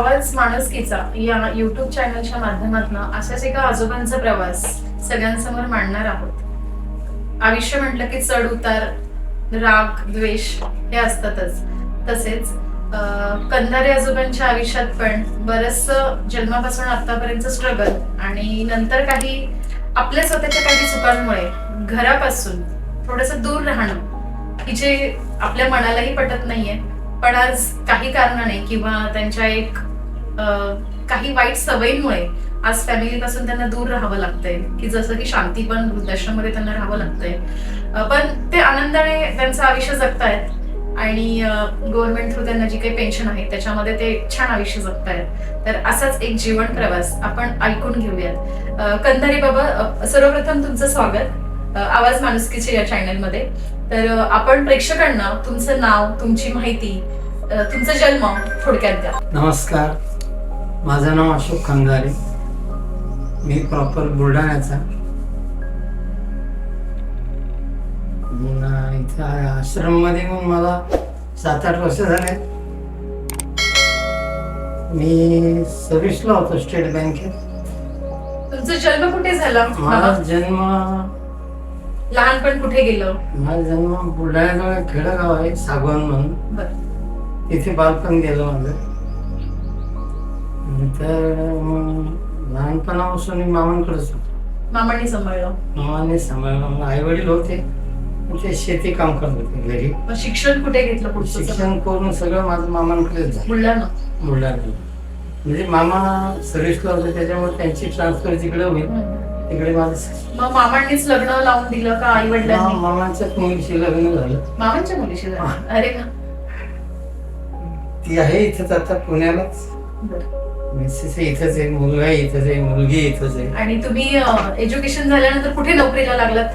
आवाज माणुसकीचा या युट्यूब चॅनलच्या माध्यमातून अशाच एका आजोबांचा प्रवास सगळ्यांसमोर मांडणार आहोत. आयुष्य म्हटलं की चढ उतार राग द्वेष हे असतातच. तसेच कंधारे आजोबांच्या आयुष्यात पण बरस जन्मापासून आतापर्यंत स्ट्रगल आणि नंतर काही आपल्या स्वतःच्या काही चुकांमुळे घरापासून थोडस दूर राहणं की जे आपल्या मनालाही पटत नाहीये. पण आज काही कारणाने किंवा त्यांच्या एक काही वाईट सवयींमुळे आज फॅमिली पासून त्यांना दूर राहावं लागतंय. की जसं की शांती पण वृद्धाश्रममध्ये त्यांना राहावं लागतंय. पण ते आनंदाने त्यांचं आयुष्य जगतायत. आणि गव्हर्नमेंट थ्रू त्यांना जी काही पेन्शन आहे त्याच्यामध्ये ते छान आयुष्य जगतायत. तर असाच एक जीवन प्रवास आपण ऐकून घेऊयात. कंधारी बाबा सर्वप्रथम तुमचं स्वागत. आवाज माणुसकीचे या चॅनलमध्ये तर आपण प्रेक्षकांना तुमचं नाव तुमची माहिती तुमचा जन्म थोडक्यात द्या. नमस्कार. माझं नाव अशोक खंदारे मी प्रॉपर बुलढाण्याचा. इथं आश्रममध्ये मग मला सात आठ वर्ष झाले. मी सर्व्हिसला होतो स्टेट बँकेत तुमचा जन्म कुठे झाला? माझा? जन्म लहानपण कुठे गेलं? माझा जन्म बुलढाण्याजवळ खेडगाव आहे सागवान म्हणून. तिथे बालपण गेलं माझं. नंतर मग लहानपणापासून मी मामांकडेच होतो मामांनी सांभाळलं. मामाने सांभाळलं. आई वडील होते. पण ते शेती काम करत होते घरी. मग शिक्षण कुठे घेतलं पुढचं सगळं? शिक्षण करून सगळं माझं मामांकडेच झालं. बुलढाणा म्हणजे मामा सर्व्हिसला होते त्याच्यामुळे त्यांची ट्रान्सफर तिकडे होईल हम्म. तिकडे माझं मग मामांनीच लग्न लावून दिलं का आई वडिलांनी मामाच्याच मुलीशी लग्न झालं. मामांच्या मुलीशी झालं. अरे का ती आहे इथंच आता पुण्यालाच. बरं. मिसेस इथंच आहे मुलगा इथंच आहे मुलगी इथंच आहे. आणि तुम्ही एज्युकेशन झाल्यानंतर कुठे नोकरीला लागलात?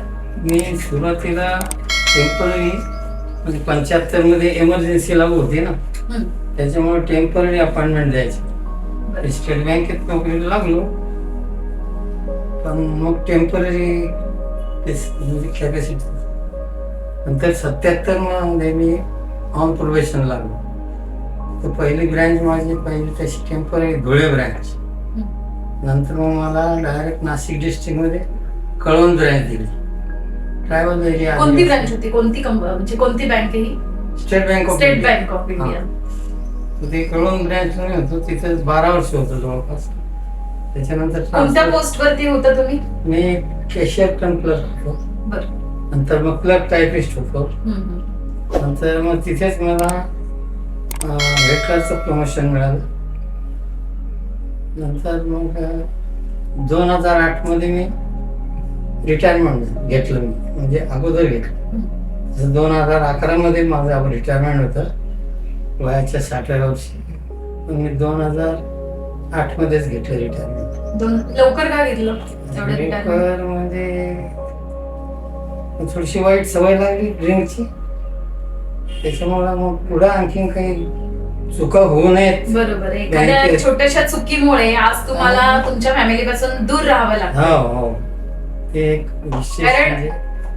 मी सुरुवातीला टेंपररी म्हणजे पंच्याहत्तरमध्ये एमर्जन्सी लागू होती ना. त्याच्यामुळे टेंपररी अपॉइंटमेंट द्यायची. स्टेट बँकेत नोकरीला लागलो. पण मग टेंपररी म्हणजे कॅपॅसिटी नंतर सत्याहत्तरमध्ये मी ऑन प्रोबेशन लागलो. तर पहिली ब्रँच माझी पहिली तशी टेंपररी धुळे ब्रँच. नंतर मग मला डायरेक्ट नाशिक डिस्ट्रिक्टमध्ये कळवण ब्रँच दिली. ट्रायबल एरिया कोणती ब्रँच होती? कोणती कंप- म्हणजे कोणती bank he? State bank of state bank of India ते कळवण ब्रँच मध्ये होतो. तिथे बारा वर्ष होतो जवळपास. त्याच्यानंतर कोणत्या पोस्ट वरती होता तुम्ही? मी कॅशियर कम क्लर्क होतो. नंतर मग क्लर्क टायपिस्ट होतो. नंतर मग तिथेच मला हेडक्लर्कचं प्रमोशन मिळालं. नंतर मग दोन हजार आठमध्ये मी रिटायरमेंट घेतलं मी. म्हणजे अगोदर घेतलं. जसं दोन हजार अकरा मध्ये माझं रिटायरमेंट होतं वयाच्या साठाव्या वर्षी. मी दोन हजार आठ मध्येच घेतलं रिटायरमेंट लवकर का घेतलं? ड्रिंकर म्हणजे थोडीशी वाईट सवय लागली ड्रिंकची त्याच्यामुळे मग पुढे आणखीन काही चुका होऊ नयेत. बरोबर. आहे. एखाद्या छोट्याशा चुकीमुळे आज तुम्हाला तुमच्या फॅमिली पासून दूर राहावं लागतं. हो हो. ते एक विशेष कारण- म्हणजे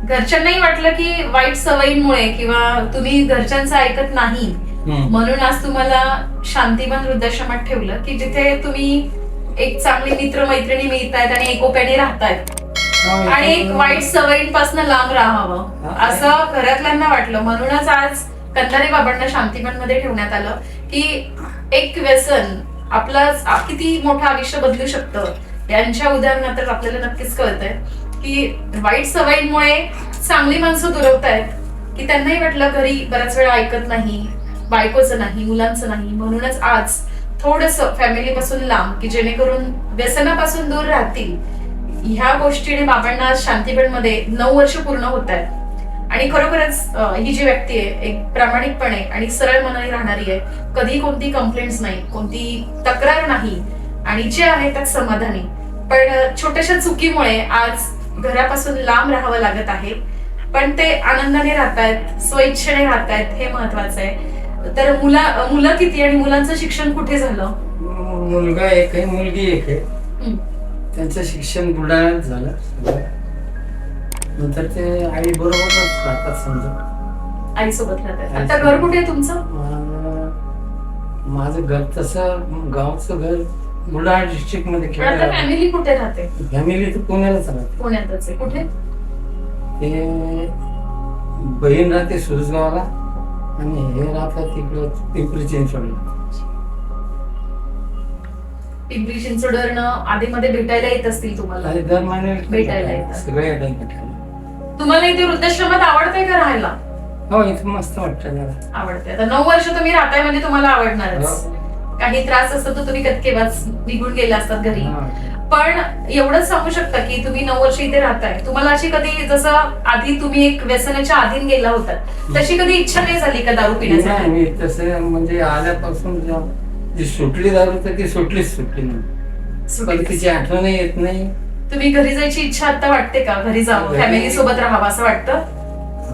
घरच्यांनाही वाटलं की वाईट सवयींमुळे किंवा तुम्ही घरच्यांचं ऐकत नाही हम्म. म्हणून आज तुम्हाला शांतीवन वृद्धाश्रमात ठेवलं की जिथे तुम्ही एक चांगली मित्र मैत्रिणी मिळतायत आणि एकोप्याने राहतायत. आणि एक वाईट सवयींपासून लांब राहावं. असं घरातल्यांना वाटलं. म्हणूनच आज कंदारे बाबांना शांतीवनमध्ये ठेवण्यात आलं की एक व्यसन आपलं किती मोठं आयुष्य बदलू शकतं यांच्या उदाहरणात आपल्याला नक्कीच कळतंय की वाईट सवयींमुळे चांगली माणसं दुरवतायत की त्यांनाही वाटलं घरी बऱ्याच वेळा ऐकत नाही बायकोचं नाही मुलांचं नाही. म्हणूनच आज थोडस फॅमिली पासून लांब की जेणेकरून व्यसनापासून दूर राहतील ह्या गोष्टीने बाबांना आज शांतीबेडमध्ये नऊ वर्ष पूर्ण होत आहेत. आणि खरोखरच ही जी व्यक्ती आहे एक प्रामाणिकपणे आणि सरळ मनाने राहणारी आहे कधी कोणती कंप्लेंट्स नाही कोणती तक्रार नाही आणि जे आहे त्यात समाधानी. पण छोट्याशा चुकीमुळे आज घरापासून लांब राहावं लागत आहे. पण ते आनंदाने राहतायत स्वइच्छेने राहतायत हे महत्वाचं आहे. तर मुला मुलं किती आणि मुलांचं शिक्षण कुठे झालं? मुलगा एक आहे मुलगी एक आहे. त्यांचं शिक्षण बुलढाण्यात झालं. सगळं. नंतर ते आई बरोबरच राहतात समजा. आईसोबत राहतात. आता घर कुठे आहे तुमचं? माझं माझं घर तसं गावचं घर बुलढाणा डिस्ट्रिक्टमध्ये आता खेळ फॅमिली कुठे राहते? फॅमिली तर पुण्यालाच राहते. पुण्यातच आहे. कुठे? ते बहीण राहते सुरजगावला आणि हे राहतात तिकडं पिंपरी चिंचवडला. पिंपरी चिंचवडवरनं आधीमध्ये भेटायला येत असतील तुम्हाला. दर महिन्याला भेटायला येतात. सगळे येतात भेटायला. तुम्हाला इथे वृद्धाश्रमात आवडतंय का राहायला? हो इथं मस्त वाटतं जरा. आवडते आता नऊ वर्ष तुम्ही राहताय म्हणजे तुम्हाला आवडणारच. हो. काही त्रास असतो तर तुम्ही कधी केव्हाच निघून गेला असतात घरी. हा. पण एवढंच सांगू शकता की तुम्ही नऊ वर्ष इथे राहताय. तुम्हाला अशी कधी जसं आधी तुम्ही एक व्यसनाच्या अधीन गेला होतात तशी कधी इच्छा नाही झाली का दारू नाही पिण्यासाठी मी तसं म्हणजे आल्यापासून जेव्हा जी सुटली दारू तर ती सुटलीच सुटली नाही पण. तिची आठवणही येत नाही. तुम्ही घरी जायची इच्छा आता वाटते का? घरी जावं घरी- फॅमिली सोबत राहावं असं वाटतं?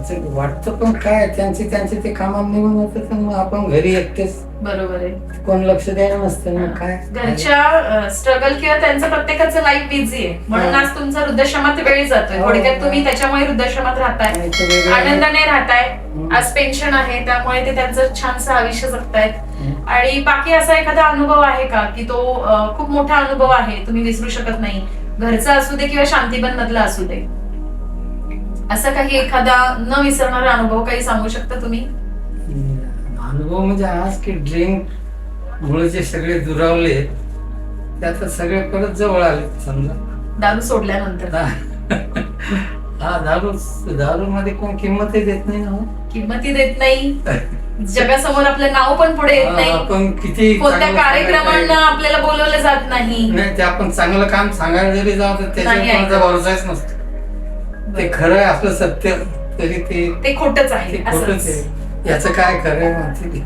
असं वाटतं पण काय? त्यांचे त्यांचे ते कामात निघून जातात आणि मग आपण घरी एकटेच. बरोबर आहे. कोण लक्ष द्यायला नसतं मग काय? घरच्या स्ट्रगल किंवा त्यांचं प्रत्येकाचं लाईफ बिझी आहे. म्हणून हा. आज तुमचा वृद्धाश्रमात वेळ जातोय. हो. थोडक्यात तुम्ही त्याच्यामुळे वृद्धाश्रमात राहताय. ते वेगळं- आनंदाने राहताय. हम्म. आज पेन्शन आहे त्यामुळे ते त्यांचं छानसं आयुष्य जगतायत. हम्म. आणि बाकी असा एखादा अनुभव आहे का? की तो अं, खूप मोठा अनुभव आहे तुम्ही विसरू शकत नाही. घरचा असू दे किंवा शांतीबन मधला असू दे. असा काही एखादा न विसरणारा अनुभव काही सांगू शकता तुम्ही? अनुभव म्हणजे आज की ड्रिंक मुळे जे सगळे दुरावले ते आता सगळे परत जवळ आले समजा. दारू सोडल्यानंतर. हा. दारू दारू मध्ये कोण किंमतही देत नाही ना हो. किंमती देत नाही. जगासमोर आपलं नाव पण पुढे येत नाही. आपण किती कोणत्या कार्यक्रमांना आपल्याला बोलवलं जात नाही. नाही ते आपण चांगलं काम सांगायला जरी जाऊ तर ऐकत. भरोसाच नसतो. ते खरं आहे आपलं सत्य तरी ते ते खोटच आहे खोटंच आहे. याचं काय खरं माहिती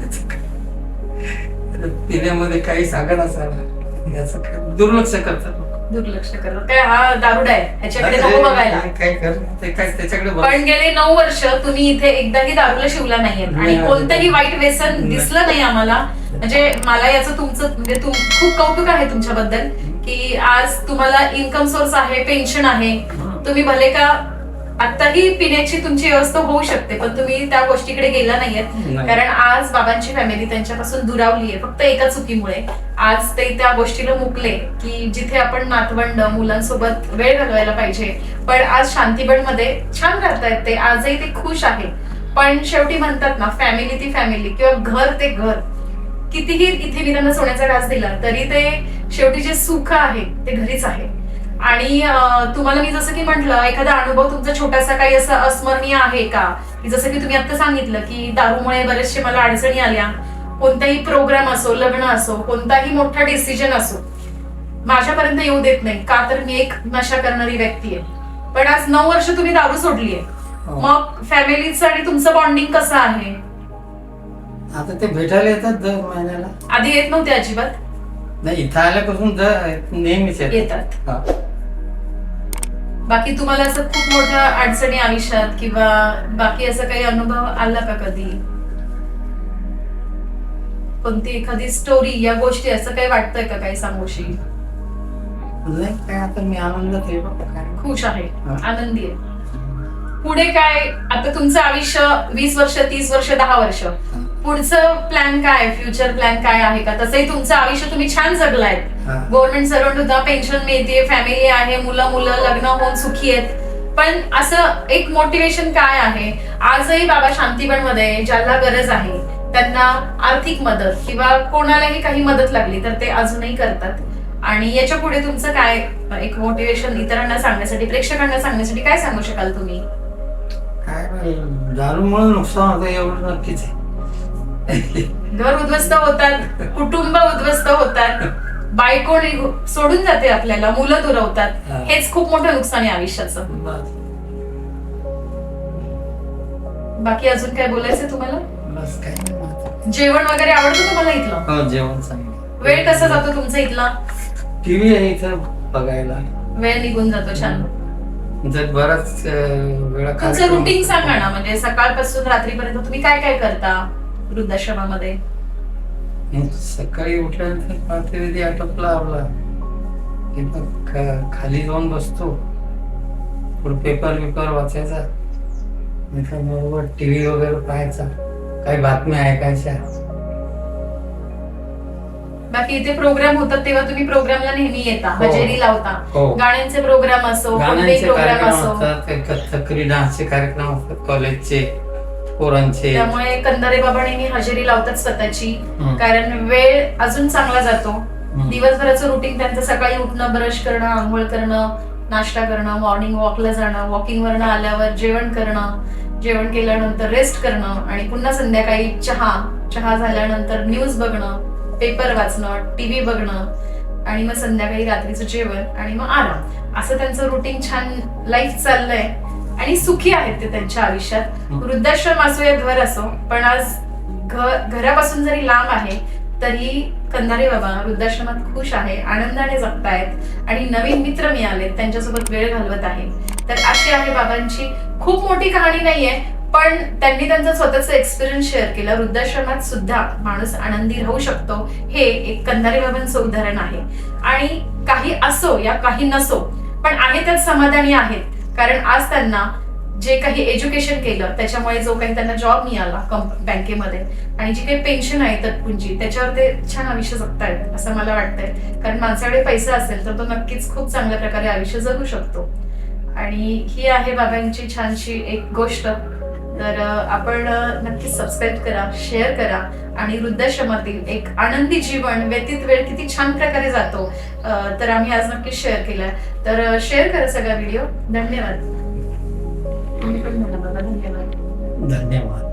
पिण्यामध्ये काही सागर असायला याचं काय दुर्लक्ष करतात लोक. दुर्लक्ष करत काय हा दारुडा आहे. ह्याच्याकडे नको बघायला. काय- काय खरं ते काय त्याच्याकडे बघ- पण गेले नऊ वर्ष तुम्ही इथे एकदाही दारूला शिवला नाहीये. आणि नाही. कोणतंही वाईट व्यसन नाही. दिसलं नाही आम्हाला. म्हणजे मला याचं तुमचं म्हणजे खूप कौतुक आहे तुमच्याबद्दल की आज तुम्हाला इन्कम सोर्स आहे पेन्शन आहे. तुम्ही भले का आताही पिण्याची तुमची व्यवस्था होऊ शकते पण तुम्ही त्या गोष्टीकडे गेला नाहीयेत. नाही. कारण आज बाबांची फॅमिली त्यांच्यापासून दुरावली आहे फक्त एका चुकीमुळे. आज ते त्या गोष्टीला मुकले की जिथे आपण नातवंड मुलांसोबत वेळ घालवायला पाहिजे. पण आज शांतीबनमध्ये छान राहतायत ते आजही ते खुश आहे. पण शेवटी म्हणतात ना फॅमिली ती फॅमिली किंवा घर ते घर. कितीही इथे त्यांना सोन्याचा घास दिला तरी ते शेवटी जे सुख आहे ते घरीच आहे. आणि तुम्हाला मी जसं की म्हटलं एखादा अनुभव तुमचा छोटासा काही असा अस्मरणीय आहे का? की जसं की तुम्ही आता सांगितलं की दारूमुळे बरेचसे मला अडचणी आल्या. कोणताही प्रोग्राम असो लग्न असो कोणताही मोठा डिसिजन असो माझ्यापर्यंत येऊ देत नाही. का तर मी एक नशा करणारी व्यक्ती आहे. पण आज नऊ वर्ष तुम्ही दारू सोडली आहे. हो. मग फॅमिलीचं आणि तुमचं बॉन्डिंग कसं आहे? आता ते भेटायला येतात दर महिन्याला. आधी येत नव्हते अजिबात. नाही इथं आल्यापासून नेहमीच येतात. येतात. बाकी तुम्हाला असं खूप मोठ्या अडचणी आयुष्यात किंवा बाकी असं काही अनुभव आला का कधी? कोणती एखादी स्टोरी या गोष्टी असं काही वाटतंय का काही सांगूशी? नाही काय आता मी आनंदात आहे बाबा काय खुश आहे हा. आनंदी आहे. पुढे काय आता तुमचं आयुष्य वीस वर्ष तीस वर्ष दहा वर्ष. पुढचं प्लॅन काय फ्युचर प्लॅन काय आहे का? तसंही तुमचं आयुष्य तुम्ही छान जगलायत. गव्हर्नमेंट सर्वंट होता पेन्शन मिळते फॅमिली आहे मुलं मुलं लग्न होऊन सुखी आहेत. पण असं एक मोटिवेशन काय आहे? आजही बाबा शांतीबनमध्ये ज्याला गरज आहे त्यांना आर्थिक मदत किंवा कोणालाही काही मदत लागली तर ते अजूनही करतात. आणि याच्यापुढे तुमचं काय एक मोटिवेशन इतरांना सांगण्यासाठी प्रेक्षकांना सांगण्यासाठी काय सांगू शकाल तुम्ही? काय दारूमुळे नुकसान होतं एवढं नक्कीच घर उद्ध्वस्त होतात कुटुंब उद्ध्वस्त होतात. बायको निघू- सोडून जाते आपल्याला मुलं दुरवतात. हा. हेच खूप मोठं नुकसान आहे आयुष्याचं. बस. बाकी अजून काय बोलायचं तुम्हाला? बस काय नाही. आता. जेवण वगैरे आवडतं तुम्हाला इथलं? हो जेवण वेळ कसा जातो तुमचा इथला? टीव्ही आहे इथं बघायला. वेळ निघून जातो छान. जर बराच अं, वेळा तुमचं कार्यक्रम रुटीन. सांगा ना म्हणजे सकाळपासून रात्रीपर्यंत तुम्ही काय काय करता वृद्धाश्रमामध्ये? सकाळी उठल्यानंतर प्रातविधी आटोपला आपला खा- खाली जाऊन बसतो. थोडं पेपर बिपर वाचायचा. बरोबर टी व्ही वगैरे पाहायचा. काही बातम्या ऐकायच्या. बाकी इथे प्रोग्राम होतात तेव्हा तुम्ही प्रोग्रामला नेहमी येता. हो. हजेरी लावता. हो. गाण्यांचे प्रोग्राम असो प्रोग्राम असो. काही कथ्थकरी डान्सचे कार्यक्रम असतात. कॉलेजचे पोरांचे. त्यामुळे कंदारे बाबा नेहमी हजेरी लावतात स्वतःची. हं. कारण वेळ अजून चांगला जातो. हं. दिवसभराचं रुटीन त्यांचं सकाळी उठणं ब्रश करणं आंघोळ करणं नाश्ता करणं मॉर्निंग वॉकला जाणं वॉकिंग वरनं आल्यावर जेवण करणं जेवण केल्यानंतर रेस्ट करणं आणि पुन्हा संध्याकाळी चहा चहा झाल्यानंतर न्यूज बघणं पेपर वाचणं टीव्ही बघणं आणि मग संध्याकाळी रात्रीचं जेवण आणि मग आराम. असं त्यांचं रुटीन छान लाईफ चाललंय. आणि सुखी आहेत ते त्यांच्या आयुष्यात. वृद्धाश्रम असो या घर असो पण आज घरापासून जरी लांब आहे तरी कंधारे बाबा वृद्धाश्रमात खुश आहे आनंदाने जगतायत आणि नवीन मित्र मिळाले त्यांच्यासोबत वेळ घालवत आहे. तर अशी आहे बाबांची. खूप मोठी कहाणी नाहीये पण त्यांनी त्यांचा स्वतःचा एक्सपिरियन्स शेअर केला. वृद्धाश्रमात सुद्धा माणूस आनंदी राहू शकतो हे एक कंधारे बाबांचं उदाहरण आहे. आणि काही असो या काही नसो पण आहे त्यात समाधानी आहेत. कारण आज त्यांना जे काही एज्युकेशन केलं त्याच्यामुळे जो काही त्यांना जॉब मिळाला बँकेमध्ये आणि जी काही पेन्शन आहे तत्पुंजी त्याच्यावर ते छान आयुष्य जगतायत असं मला वाटतंय. कारण माणसाकडे पैसा असेल तर तो नक्कीच खूप चांगल्या प्रकारे आयुष्य जगू शकतो. आणि ही आहे बाबांची छानशी एक गोष्ट. तर आपण नक्कीच सबस्क्राईब करा शेअर करा आणि वृद्धाश्रमातील एक आनंदी जीवन व्यतीत वेळ किती छान प्रकारे जातो तर आम्ही आज नक्कीच शेअर केलाय. तर शेअर करा सगळा व्हिडिओ धन्यवाद. तुम्ही पण धन्यवाद. धन्यवाद.